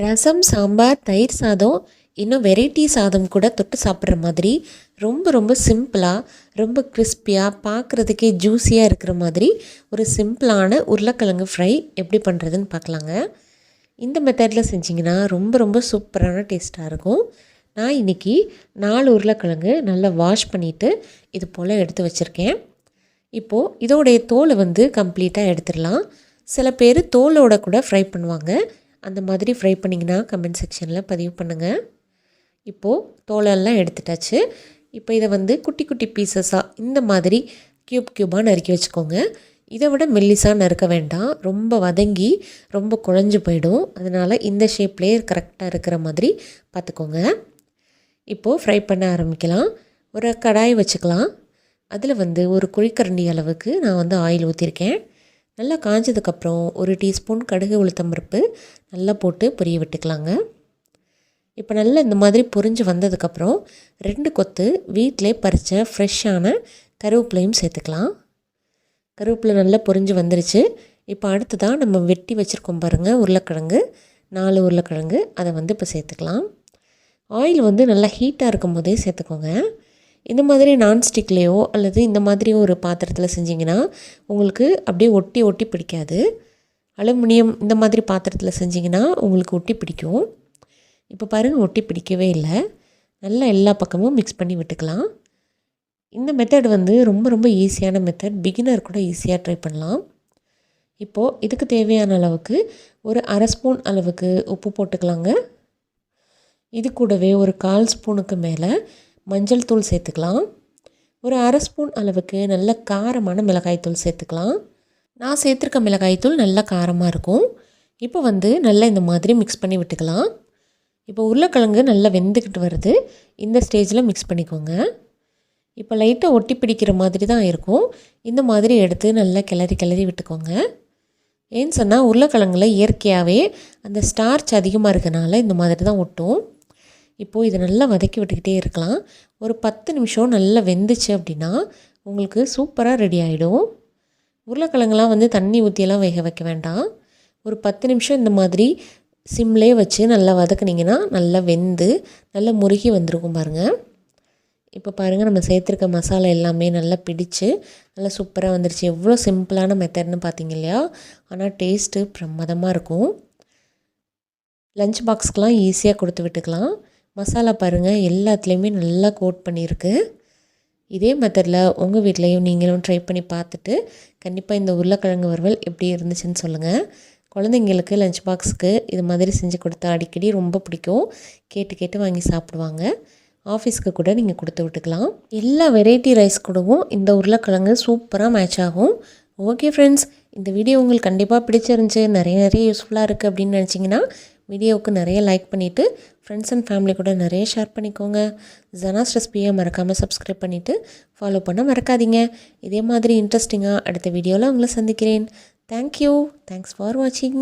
ரசம் சாம்பார் தயிர் சாதம் இன்னும் வெரைட்டி சாதம் கூட தொட்டு சாப்பிட்ற மாதிரி ரொம்ப ரொம்ப சிம்பிளாக ரொம்ப கிறிஸ்பியாக பார்க்குறதுக்கே ஜூஸியாக இருக்கிற மாதிரி ஒரு சிம்பிளான உருளைக்கிழங்கு ஃப்ரை எப்படி பண்ணுறதுன்னு பார்க்கலாங்க இந்த மெத்தடில் செஞ்சிங்கன்னா ரொம்ப ரொம்ப சூப்பரான டேஸ்ட்டாக இருக்கும். நான் இன்றைக்கி நாலு உருளைக்கிழங்கு நல்லா வாஷ் பண்ணிவிட்டு இது போல் எடுத்து வச்சுருக்கேன். இப்போது இதோடைய தோலை வந்து கம்ப்ளீட்டாக எடுத்துடலாம். சில பேர் தோலோட கூட ஃப்ரை பண்ணுவாங்க. அந்த மாதிரி ஃப்ரை பண்ணிங்கன்னா கமெண்ட் செக்ஷனில் பதிவு பண்ணுங்கள் இப்போது தோலெல்லாம் எடுத்துட்டாச்சு. இப்போ இதை வந்து குட்டி குட்டி பீசஸாக இந்த மாதிரி க்யூப் க்யூபாக நறுக்கி வச்சுக்கோங்க. இதை விட மெல்லிஸாக நறுக்க வேண்டாம். ரொம்ப வதங்கி ரொம்ப குழஞ்சு போயிடும். அதனால் இந்த ஷேப்லேயே கரெக்டாக இருக்கிற மாதிரி பார்த்துக்கோங்க. இப்போது ஃப்ரை பண்ண ஆரம்பிக்கலாம். ஒரு கடாய் வச்சுக்கலாம். அதில் வந்து ஒரு குழிக்கரண்டி அளவுக்கு நான் வந்து ஆயில் ஊற்றிருக்கேன் நல்லா காஞ்சதுக்கப்புறம் ஒரு டீஸ்பூன் கடுகு உளுத்தம்பருப்பு நல்லா போட்டு பொரிய விட்டுக்கலாங்க. இப்போ நல்லா இந்த மாதிரி பொரிஞ்சு வந்ததுக்கப்புறம் ரெண்டு கொத்து வீட்டிலே பறித்த ஃப்ரெஷ்ஷான கருவேப்பிலையும் சேர்த்துக்கலாம். கருவேப்பிலை நல்லா பொரிஞ்சு வந்துருச்சு. இப்போ அடுத்ததாக நம்ம வெட்டி வச்சுருக்கோம் பாருங்கள் உருளைக்கிழங்கு. நாலு உருளைக்கிழங்கு அதை வந்து இப்போ சேர்த்துக்கலாம். ஆயில் வந்து நல்லா ஹீட்டாக இருக்கும் போதே சேர்த்துக்கோங்க. இந்த மாதிரி நான்ஸ்டிக்லேயோ அல்லது இந்த மாதிரி ஒரு பாத்திரத்தில் செஞ்சிங்கன்னா உங்களுக்கு அப்படியே ஒட்டி ஒட்டி பிடிக்காது. அலுமினியம் இந்த மாதிரி பாத்திரத்தில் செஞ்சிங்கன்னா உங்களுக்கு ஒட்டி பிடிக்கும். இப்போ பாருங்கள் ஒட்டி பிடிக்கவே இல்லை. நல்லா எல்லா பக்கமும் மிக்ஸ் பண்ணி விட்டுக்கலாம். இந்த மெத்தட் வந்து ரொம்ப ரொம்ப ஈஸியான மெத்தட் பிகினர் கூட ஈஸியாக ட்ரை பண்ணலாம். இப்போது இதுக்கு தேவையான அளவுக்கு ஒரு அரை ஸ்பூன் அளவுக்கு உப்பு போட்டுக்கலாங்க. இது கூடவே ஒரு கால் ஸ்பூனுக்கு மேலே மஞ்சள் தூள் சேர்த்துக்கலாம். ஒரு அரை ஸ்பூன் அளவுக்கு நல்ல காரமான மிளகாய்த்தூள் சேர்த்துக்கலாம். நான் சேர்த்துருக்க மிளகாய்த்தூள் நல்ல காரமாக இருக்கும். இப்போ வந்து நல்லா இந்த மாதிரி மிக்ஸ் பண்ணி விட்டுக்கலாம். இப்போ உருளைக்கிழங்கு நல்லா வெந்துக்கிட்டு வருது. இந்த ஸ்டேஜில் மிக்ஸ் பண்ணிக்கோங்க. இப்போ லைட்டாக ஒட்டி பிடிக்கிற மாதிரி தான் இருக்கும். இந்த மாதிரி எடுத்து நல்லா கிளறி கிளறி விட்டுக்கோங்க. ஏன்னு சொன்னால் உருளைக்கிழங்குல இயற்கையாகவே அந்த ஸ்டார்ச் அதிகமாக இருக்கனால இந்த மாதிரி தான் ஒட்டும். இப்போது இதை நல்லா வதக்கி விட்டுக்கிட்டே இருக்கலாம். ஒரு பத்து நிமிஷம் நல்லா வெந்துச்சு அப்படின்னா உங்களுக்கு சூப்பராக ரெடி ஆகிடும் உருளைக்கிழங்குலாம் வந்து தண்ணி ஊற்றியெல்லாம் வேக வைக்க வேண்டாம். ஒரு பத்து நிமிஷம் இந்த மாதிரி சிம்லே வச்சு நல்லா வதக்குனிங்கன்னா நல்லா வெந்து நல்லா முருகி வந்திருக்கும் பாருங்கள் இப்போ பாருங்கள் நம்ம சேர்த்துருக்க மசாலா எல்லாமே நல்லா பிடிச்சு நல்லா சூப்பராக வந்துருச்சு. எவ்வளோ சிம்பிளான மெத்தட்னு பார்த்தீங்க இல்லையா? ஆனால் டேஸ்ட்டு பிரமாதமாக இருக்கும். லஞ்ச் பாக்ஸ்க்கெலாம் ஈஸியாக கொடுத்து விட்டுக்கலாம். மசாலா பாருங்கள் எல்லாத்துலேயுமே நல்லா கோட் பண்ணியிருக்கு. இதே மெத்தடில் உங்கள் வீட்லேயும் நீங்களும் ட்ரை பண்ணி பார்த்துட்டு கண்டிப்பாக இந்த உருளைக்கிழங்கு வறுவல் எப்படி இருந்துச்சுன்னு சொல்லுங்கள் குழந்தைங்களுக்கு லஞ்ச் பாக்ஸுக்கு இது மாதிரி செஞ்சு கொடுத்தா அடிக்கடி ரொம்ப பிடிக்கும். கேட்டு கேட்டு வாங்கி சாப்பிடுவாங்க. ஆஃபீஸ்க்கு கூட நீங்கள் கொடுத்து விட்டுக்கலாம். எல்லா வெரைட்டி ரைஸ் கூடவும் இந்த உருளைக்கிழங்கு சூப்பராக மேட்ச் ஆகும். ஓகே ஃப்ரெண்ட்ஸ் இந்த வீடியோ உங்களுக்கு கண்டிப்பாக பிடிச்சிருந்துச்சு நிறைய நிறைய யூஸ்ஃபுல்லாக இருக்குது அப்படின்னு நினச்சிங்கன்னா வீடியோவுக்கு நிறைய லைக் பண்ணிவிட்டு ஃப்ரெண்ட்ஸ் அண்ட் ஃபேமிலி கூட நிறைய ஷேர் பண்ணிக்கோங்க. ஜனாஸ் ரெசிபியை மறக்காமல் சப்ஸ்கிரைப் பண்ணிவிட்டு ஃபாலோ பண்ண மறக்காதீங்க. இதே மாதிரி இன்ட்ரெஸ்டிங்காக அடுத்த வீடியோவில் உங்களை சந்திக்கிறேன். தேங்க்யூ தேங்க்ஸ் ஃபார் வாட்சிங்